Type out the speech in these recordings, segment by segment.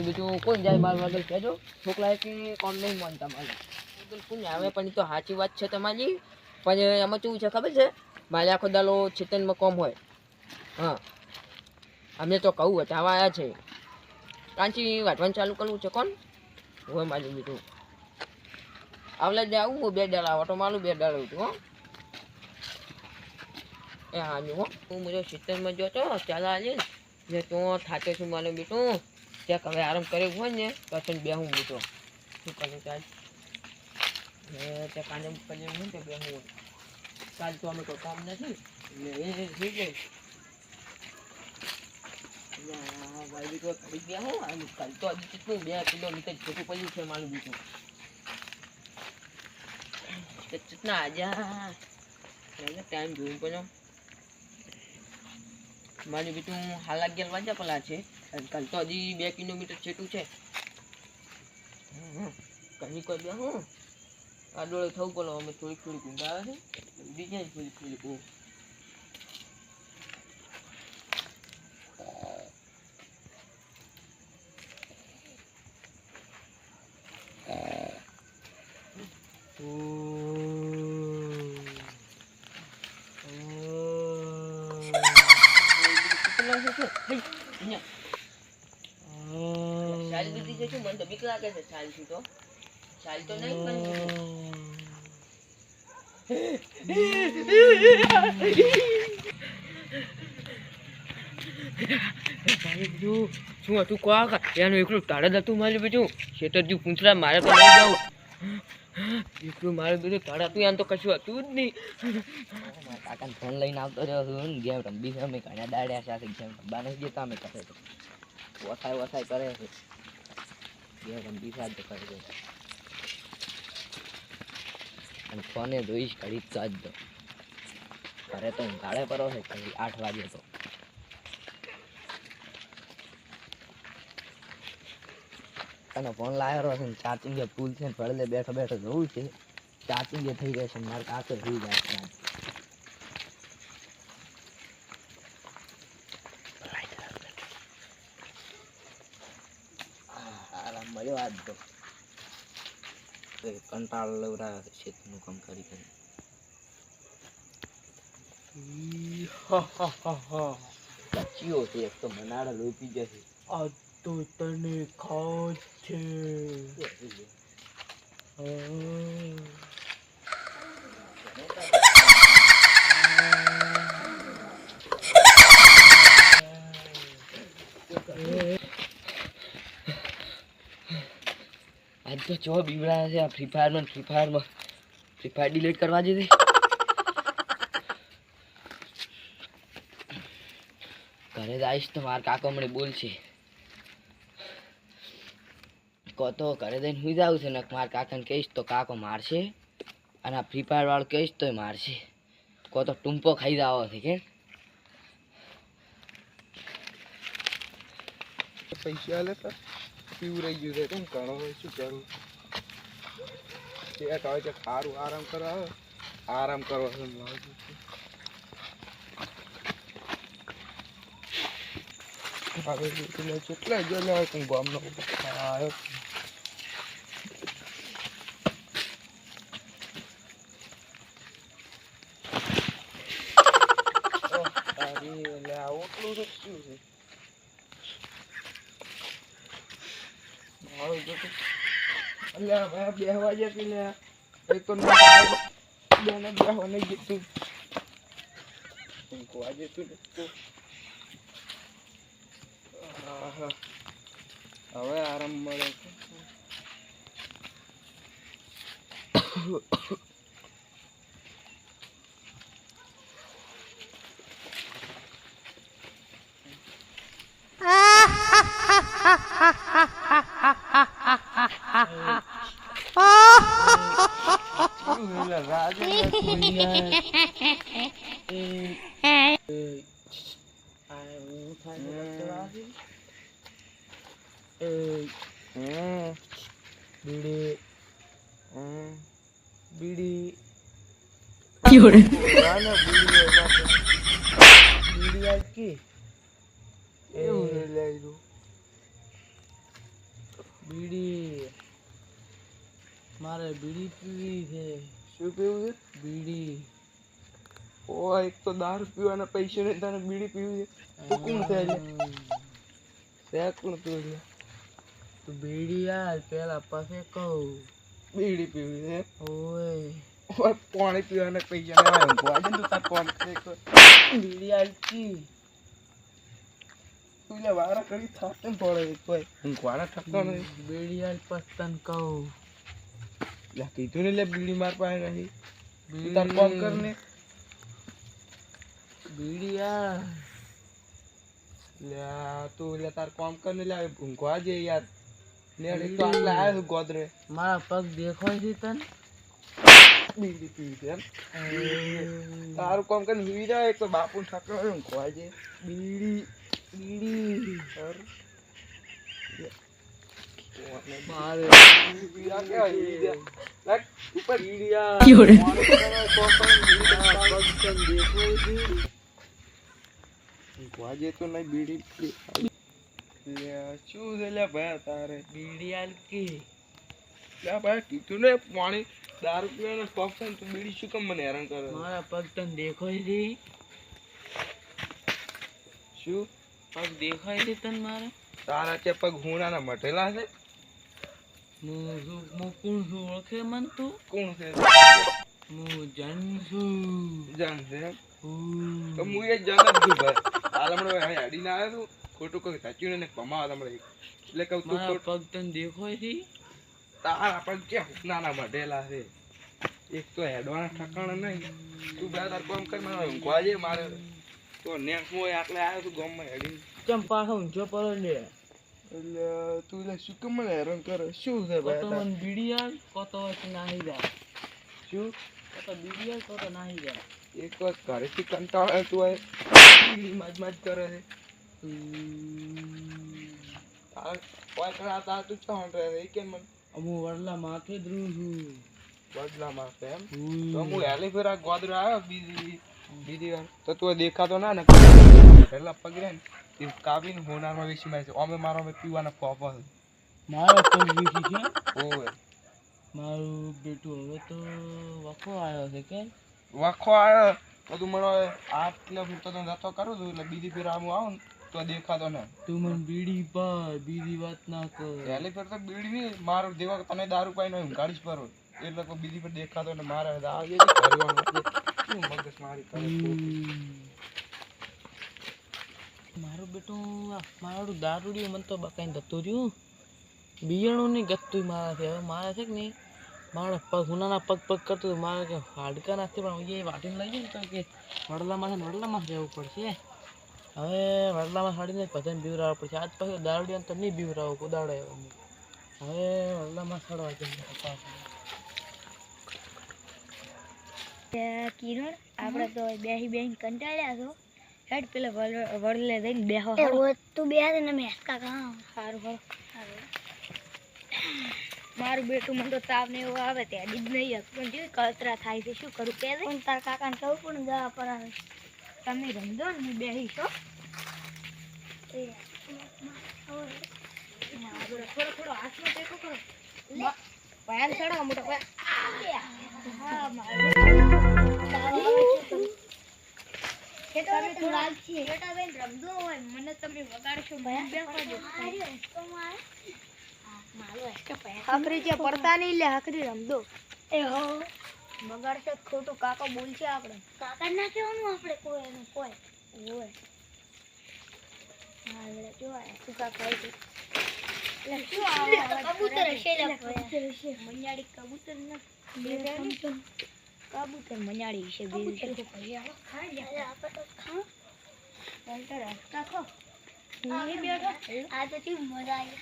બીજું કોણ જાય બાર વાગે કહેજો છોકરા કે પણ સાચી વાત છે તમારી. પણ એમાં કેવું છે ખબર છે? મારે આખો દાલો ચેતનમાં કોમ હોય. હા. અમે તો કહું વટાવા આવ્યા છે. કાંચી વાંચવાનું ચાલુ કરવું છે કોણ? હોય મારું બીજું આવલે જ આવું, હું બે દાડા તો મારું, બે દાડા છું હો. એ હા, જો હો. હું મુજો સિત્તેરમાં જો તો, ચાલ આજે ને તું થાચો છું મારું બેટું. ત્યાં હવે આરામ કર્યો હોય ને પછી બે હું બેટો. શું કરું ચાલ? ત્યાં કાને કરીને હું તે બે હું કાલ તો અમે કોઈ કામ નથી. એટલે એ થઈ જાય બેટો મારું બેટું ટાઈમ જોયું પડ્યો મારું બેટું હાલ અગિયાર વાગ્યા પેલા છે કાલ તો હજી બે કિલોમીટર છેટું છે કઈ કરી દે હું આ ડોળે થવું પડે, અમે થોડીક થોડીક ઊંઘ આવે છે. બીજા થોડીક થોડીક શાલ દીધી છે શું મને તો બીક લાગે છે શાલથી તો. શાલ તો નહીં પણ શું હતું કહો? એનું એકલું તાળે હતું મારે બીજું. શેતરજી પૂંછડા મારે તો જાઉં. એકલું મારે બીજું તાળાતું એમ તો કશું હતું જ નહીં. કાકાને ફોન લઈને આવતો રહ્યો છું ને, ગેમ રમવી છે. અમે ઘણા દાડ્યા સાથે ગેમ રમવા નથી જતા અમે કરે તો વસાય વસાય કરે છે. ગેમ રમવી સાથે કરે છે અને ફોને જોઈશ ઘડી જ તો. ઘરે તો ઊંઘાડે પરો છે ઘડી આઠ વાગે તો. અને ફોન લાવ્યો છે ને ચાર્જિંગ જે ફૂલ છે ને પડલે બેઠો બેઠો જોવું છે. ચાર્જિંગ જે થઈ છે મારે કાકો થઈ જાય છે આજ. આહ, આરામ મળ્યો આજ તો. કંટાળ લવરા ખેતનું કામ કરી કરી. સાચીઓ છે એક તો મનાડા લોપી જશે. આ તો તને ખાવ છે. આજ તો ચો બીવડા છે આ ફ્રી ફાયરમાં ફ્રી ફાયરમાં ફ્રી ફાયર ડિલીટ કરવા જતી ઘરે જઈશ તો મારા કાકો મને બોલશે. કહો તો ઘરે જઈને સુઈ જાઉં છે ને મારા કાકાને કહીશ તો કાકો મારશે અને આ ફ્રી ફાયર વાળો કહીશ તોય મારશે. કહો તો ટૂંપો ખાઈ જાવ છે કે પૈસા લેતા? પીવરાઈ ગયું છે. કેમ ઘણો શું કરું? પેટ હોય છે સારું આરામ કરવા આવે આરામ કરવા છે. હવે એટલે કેટલા ગયેલા હું ગામનો આવ્યો તારી એટલે શું છે મારું તો તો- અલ્યા ભાઈ બેહવા જતી લે એક તો બેને બેહવા નહીં જતું કોવા જતું. હવે આરામ મળે છે એટલે રાજે નથી યાર. એ એ હમ બીડી હમ બીડી ના ના બીડી એમાં તો બીડી આજ કી એવું નહીં લાગ્યું બીડી મારે બીડી પીવી છે શું પીવું છે બીડી ઓ એક તો દારૂ પીવાના પૈસા નહીં તને બીડી પીવી છે. તો કોણ છે એટલે તે કોણ પીવું છે તું બીડી યાર પેલા પાસે કહું. બીડી પીવી છે? ઓય. પાણી પીવાના પૈસા નહીં આવે તું તાર પાણી બીડી આલ કી તું લે વારા કરી થાતે પડે કોઈ હું ઠપકો નહીં. બીડી આજ પસ્તન કહું. લા કીધું ને લે બીડી માર પાસે નહીં. તાર કામ કર ને બીડી. લે તું લે તાર કામ કર ને લે ઊંઘવા જે યાર લે તો આટલા આવ્યો છું ગોદરે મારા પગ દેખાય છે તને બીડી પી છે તારું કામ કરીને હુઈ જાય એક તો બાપુ ઠાકર ઊંઘવા જે બીડી બીડી સર મારે બીડિયા જાય ઉપર બીડિયા વાજે તો નહીં બીડી શું છે લે ભાઈ તારે બીડી આજ લે ભાઈ કીધું ને પાણી દારૂ પીવાનો શોખ છે તું બીડી શું કેમ મને હેરાન કરે મારા પગ તને દેખાય છે શું પગ દેખાય છે તને મારે તારા છે પગ હુણાના મટેલા છે હું કોણ છું ઓળખે મન તું કોણ છે હું જન છું જન છે હું એ જન જ છું ભાઈ આવ્યો ખોટું કોઈ સાચ્યું ને એટલે કહું તું પગ તને તારા છે હુણાના મઢેલા છે? એક તો હેડવાના ઠકાણા નહીં. તું બે તાર કામ કર ઊંઘવા જે મારે. તો નેક મોય આટલે આવ્યો છું ગામમાં હેડી ચમ પાછો ઊંચો પડો લે? એટલે તું એટલે શું કેમ મને હેરાન કરે? શું છે ભાઈ તાર? મને બીડી કતો નાહી જાય શું? કતો બીડી કતો નાહી જાય એક વાર ઘરેથી કંટાળે તું હોય. મજ માજ કરે છે. કોઈ કરા તાર તું ચા હંડરે એ કેમ મને? હું વડલા માથે રહું છું. છે એમ. તો હું હેલી ફેર આવ્યો બીજી બીજી વાર. તો તું દેખાતો ના ને? પહેલા પગરે ને તે કાપીને હોનારમાં વેચી મારે છે. અમે મારો અમે પીવાના ફોફો છે. મારો છે? ઓવે. મારું બેટું હવે તો વખો આવ્યો છે કે વખો આવે તો તું મને આઠ કિલોમીટર તો જતો કરું છું એટલે બીજી ફેર આમ આવું તો દેખાતો ને તું મને બીડી પા બીજી વાત ના કર. પહેલી ફેર તો બીડી નહીં મારો દેવા તને દારૂ પાઈને હું ગાડી પર એટલે કોઈ બીજી પર દેખાતો ને મારે હવે આ જે કરવાનું શું મગજ મારી કરે મારું બેટું આ મારું દારૂડિયું મને તો બકાઈને જતું રહ્યું. બિયાણું નહીં ગતું છે હવે મારા છે કે નહીં? મારા પગ હુનાના પગ પગ કરતું હતું. મારે કે હાડકા નાખતી પણ એ વાટીને લઈ જાય તો કે વડલામાં વડલામાં રહેવું પડશે. હવે વડલામાં સાડીને બધાને બીવરાવવા પડશે. આજ પછી દારૂડિયાને તો નહીં બીવરાવો કુદાડો એવો હવે વડલામાં સડવા જઈએ કિરણ આપણે તો બેહી બેહી કંટાળ્યા છો. હેડ પેલા વડ- વડલે જઈને બેહો. તું બે ને મેં કાકા સારું સારું. મારું બેટું મને તો તાવ ને એવું આવે તે અડી જ નહીં પણ જેવી કળતરા થાય છે શું કરું કે પણ તારા કાકાને કહું પણ દવા પર આવે તમે રમજો ને હું હો. એ, થોડો થોડો હાથમાં ટેકો કરો. પાયલ ચડાવો મોટો પાયલ હા મારું. હકરી જે પડતા નહીં લે હકરી રમદો એ હો બગાડશે ખોટું કાકો બોલશે આપણે કાકા ના કહેવાનું આપણે કોઈ એનું કોઈ. ઓય. હા જો આ શું કાકા આવી એટલે શું આવે કબૂતર હશે કબૂતર હશે. મኛડી કબૂતર ના કબૂતર મኛડી છે. બીજું શું ખાઈ લે આપણે તો ખાઓ અંતર હસતા નહીં બેઠો? આ તો કેવી મજા આવી.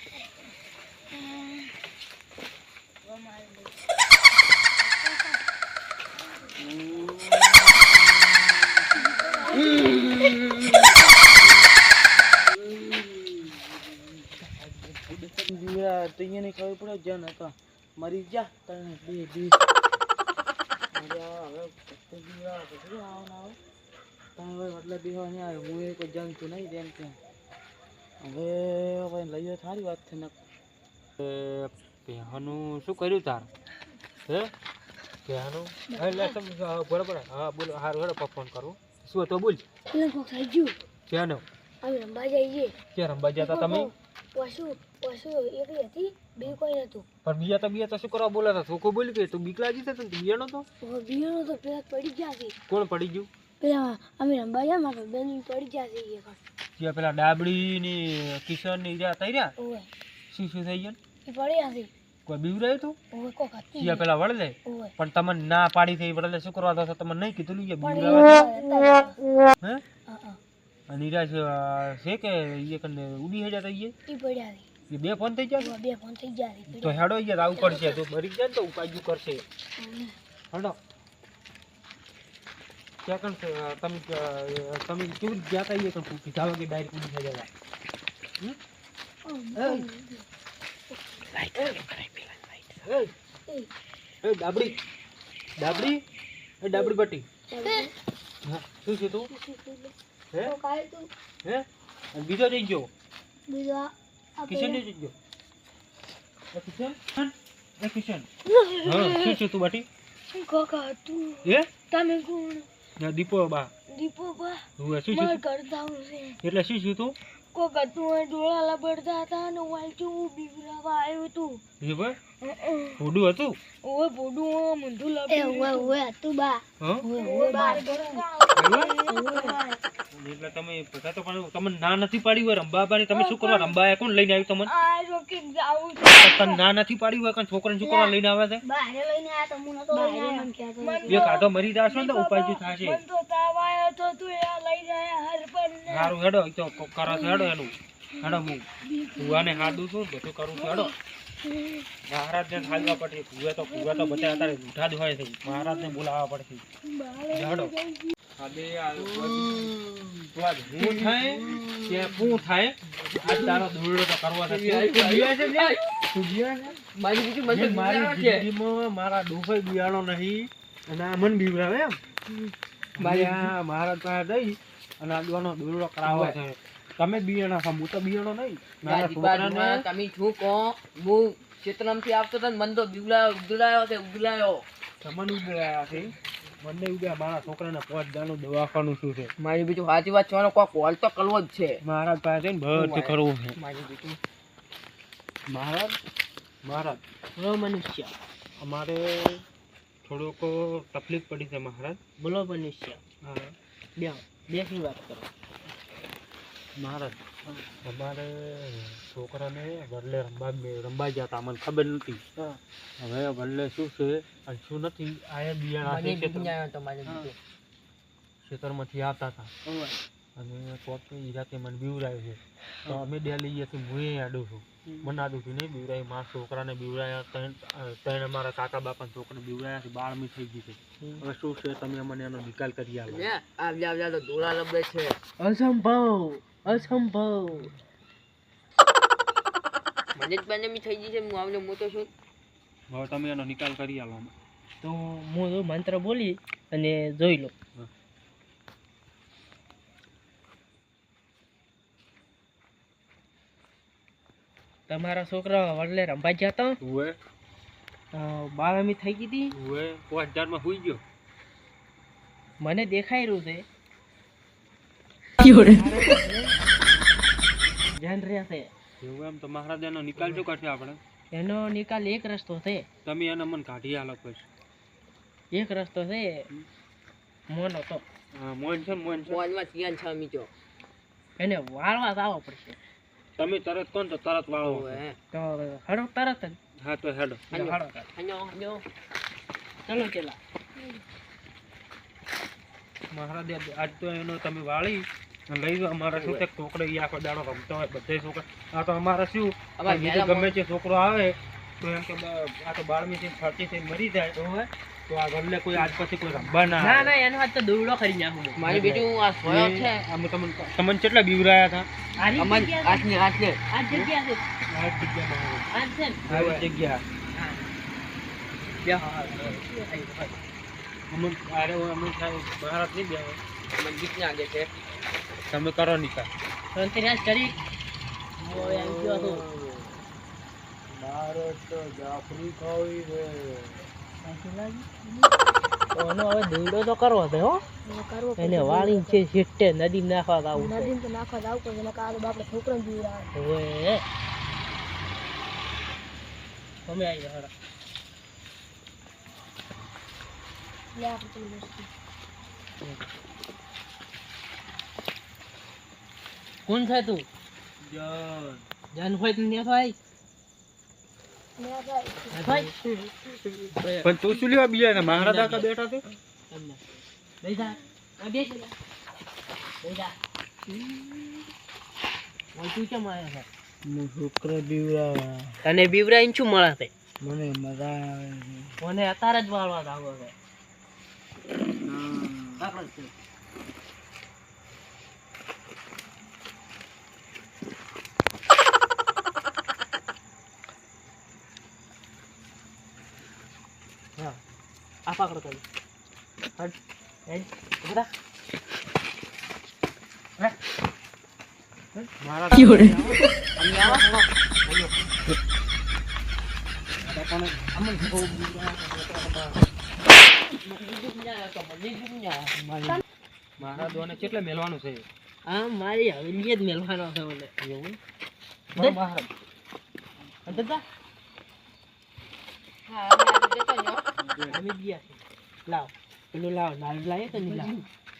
તા તો એને ખબર પડે જન હતા મરી જા તને બે બે નહીં આવે હું એ કોઈ જંતુ નહીં તેમ તેમ હવે લઈએ સારી વાત છે ને પેહાનું શું કર્યું તાર? હે? પેહાનું એટલે બરાબર હા બોલો હારું હેડો ફોન કરું. શું તો બોલ. કોક થઈ ગયું. ક્યાંનો? અમે રંબા જઈએ. ક્યાં રમવા જતા તમે? પશુ પશુ એકલી હતી બીજું કોઈ નતું પણ બીજા તો બીજા તો શું કરવા બોલાતા છોકરો બોલી કે તું બીક લાગી છે તને બીજાનો તો બીજાનો તો પેલા પડી ગયા છે. કોણ પડી ગયું? પેલા અમે રંબા ગયા મારા બેન પડી ગયા છે એ પેલા ડાબડી ને કિશનની જ્યાં થઈ રહ્યા શું શું થઈ ગયું? એ કોઈ બીવરાયું તું? કોક હતી. ત્યાં પેલા વળલે પણ તમને ના પાડી થઈ વળલે શું કરવા દો તમને નહીં કીધું બીવરાવા હે? નિરાશ છે કે એ કને ઉડી પડ્યા બે ફોન થઈ ગયા બે ફોન થઈ ગયા તો હેડો યાર આવું તો મરી જાય ને તો ઉપાય કરશે. હેડો. કણ તમે તમે કેવું ગયા તા એ કણ પીધા વગર ડાયરેક્ટ ઉડી થઈ પેલા લાઈટ એ ડાબડી. ડાબડી? એ ડાબડી પટ્ટી હા શું છે તું? હે? તો કાલે તું? હે? અને બીજો જઈ ગયો. બીજો કિશન જઈ ગયો. એ કિશન? એ કિશન. હા શું છે તું બાટી? કાકા તું હે? તમે કોણ? ના દીપો બા. દીપો બા. હું શું છે. એટલે શું છે તું? કોક હતું એ ડોળા લબડતા હતા ને વાલચું બીવરાવા આવ્યું હતું. એ ભાઈ? ફોડું હતું? ભોડું બોડું મંધુ લબડ્યું એ ઓય ઓય હતું બા. હ? ઓવે બા એટલે તમે બધા તો પણ તમને ના નથી પાડી હોય રંબા બાની તમે શું કરવા રંબા આયા કોણ લઈને આવ્યું તમને? આ રોકી જાવું તને ના નથી પાડી હોય કારણ છોકરાને શું કરવા લઈને આવે છે? બારે લઈને આ તો મું નતો લઈને આયા બે મરી જાશો ને તો ઉપાય જો થશે? મન તો તાવ આયો તો તું આ લઈ જાય હર પર ને. સારું હેડો તો કરો છો હેડો એનું. હેડો હું ભુવાને હાડું છું બધું કરું છું હેડો. મહારાજને ખાલવા પડશે. કુવે તો કુવે તો બધા અત્યારે ઉઠા જ હોય છે. મહારાજને બોલાવવા પડશે. હેડો હવે આ હું થાય? કે શું થાય? આજ તારો દોરડો તો કરવો છે. મારી. જિંદગીમાં ડોફાઈ બિયાણો નહીં. અને આ મન બીવડાવે એમ. મારી આ મારા પાસે જઈ અને આ દોનો દોરડો કરાવવો છે. તમે બિયાણા છો હું તો બિયાણો નહીં. મારા છોકરાને તમે શું કહો? હું ક્ષેત્રમથી આવતો તો મન તો બીવડાયો ઉગલાયો છે ઉગલાયો. તમને ઉગડ્યા છે? મને ઉગ્યા મારા છોકરાને પોત દાનું દવાખાનું શું છે? મારી બીજું સાચી વાત છે કોઈ કોલ તો કરવો જ છે. મહારાજ પાસે બધું કરવું છે. મારી બીજું? મહારાજ મહારાજ મનુષ્ય. અમારે થોડોક તકલીફ પડી છે મહારાજ. બોલો મનુષ્ય. હા. બે બેસી વાત કરો. મહારાજ અમારે છોકરાને વડલે રમવા રમવા ગયા હતા મને ખબર નથી હવે વડલે શું છે અને શું નથી આ બિયાણા મને છે બીવડાયો તો મારી બીજું ખેતરમાંથી આવતા હતા અને કોક ઈરાકે મને બીવરાય છે. તો અમે ડેલી અહીંયાથી હું આડું છું. મને દુઃખી નહીં? બીવરાય મારા છોકરાને બીવરાયા ત્રણ ત્રણ અમારા કાકા બાપાના છોકરાને બીવરાયા છે બાળમી થઈ ગઈ છે. હવે શું છે તમે મને એનો નિકાલ કરી આવો આવ્યા આવ્યા તો ધોળા લંબે છે. અસંભવ અસંભવ. મને જ બનેમી થઈ ગઈ છે હું આવને મોટો છું. હવે તમે એનો નિકાલ કરી આવો તો હું મંત્ર બોલી અને જોઈ લો તમારા છોકરા વડલે રંભા ગયા હતા હુએ બાળમી થઈ ગઈ હતી હુએ પાંચ હજારમાં હુઈ ગયો. મને દેખાઈ રહ્યું છે. ધ્યાન રહ્યા છે. એવું એમ તો મહારાજ એનો નિકાલ શું આપણે? એનો નિકાલ એક રસ્તો છે. તમે એનો મન કાઢી આલો પછી. એક રસ્તો છે. મોનો તો હા મોહન છે ને છે. ફોનમાં સિયાન છે જો એને વાળવા જ આવવો પડશે. તમે તરત કોણ તો તરત વાળો. તો હડો તરત જ. હા તો હેડો. હાલો. હડો. ચલો ચલા. મહારાજ આજ તો એનો તમે વાળી લઈ જાઓ. અમારા શું છોકરો ઈ આખો દાડો રમતો હોય બધે છોકરા. આ તો અમારે શું ગમે તે છોકરો આવે તો એમ કે આ તો બાળમી થી ફરતી થઈને મરી જાય તો આ ગલ્લે કોઈ આજ પછી કોઈ રમવા ના ના ના એનો હાથ તો દોરડો ખરી ના હું. મારી બેટું આ સોયો છે. અમે તમને તમને કેટલા બીવરાયા હતા? આની અમન જગ્યા આઠને આઠને આ જગ્યા છે. આ જગ્યા જગ્યામાં છે ને? જગ્યા. હા. અમુક અરે હું અમુક સાહેબ મહારાજ નહીં બેહો. અમન ગીતને આગે છે. તમે કરો નિકાલ. ધનતેરસ કરી. કહેતો તો જાફરી ખાવી છે એનો હવે દોરડો તો કરવો છે હો. કરવો એને વાળી છે છેટે નદી નાખવા આવું છે. તો નાખવા જાવ પડે આ તો બાપડે છોકરાને જીવ આવે ઓએ તમે આવી કોણ છે તું? જન. જાન હોય તો ન્યા ભાઈ ભાઈ ભાઈ પણ તું શું લેવા બીજા ને? મારા આખા બેઠા છે? તને બીવરાઈને શું મળે છે મને મજા આવે મને અત્યારે જ વાળવા આવો છે આ પકડો તમે. હટ. હેડ. થા. મારા મહારાજોને કેટલે મેલવાનું છે? આ મારી હવેલી જ મેલવાનો છે મને. એવું? બહાર મહારાજ હા અમે ગયા છે. લાવ પેલું લાવ લાવ લાવે તો નહીં લાવ?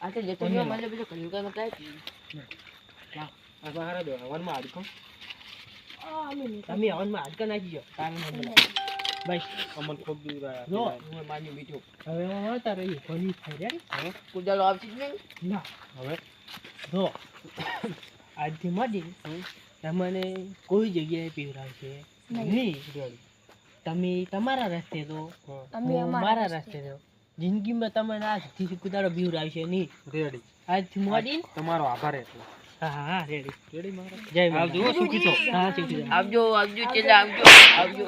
આજે જતો રહ્યો મને બીજું કયું કામ થાય આ મહારાજ હવનમાં હાડકું આ તમે હવનમાં હાડકા નાખી જાઓ કારણ મને. બસ. અમન ખૂબ બીવરાયા જો હું માની બીજું. હવે હું આવતા રહી ઘણી રે. કુદાલો આવશે જ નહીં? ના. હવે? જો આજથી મળી તમને કોઈ જગ્યાએ પીવરાવશે નહીં. તમે તમારા રસ્તે તો. અમે અમારા મારા રસ્તે. તો. જિંદગીમાં તમને આજથી કુદાડો પીવરાવશે નહીં? રેડી આજથી મોડી તમારો આભાર એટલો. હા હા હા રેડી રેડી મારા જય આવજો સુખી છો હા સુખી આવજો આવજો ચેલા આવજો. આવજો.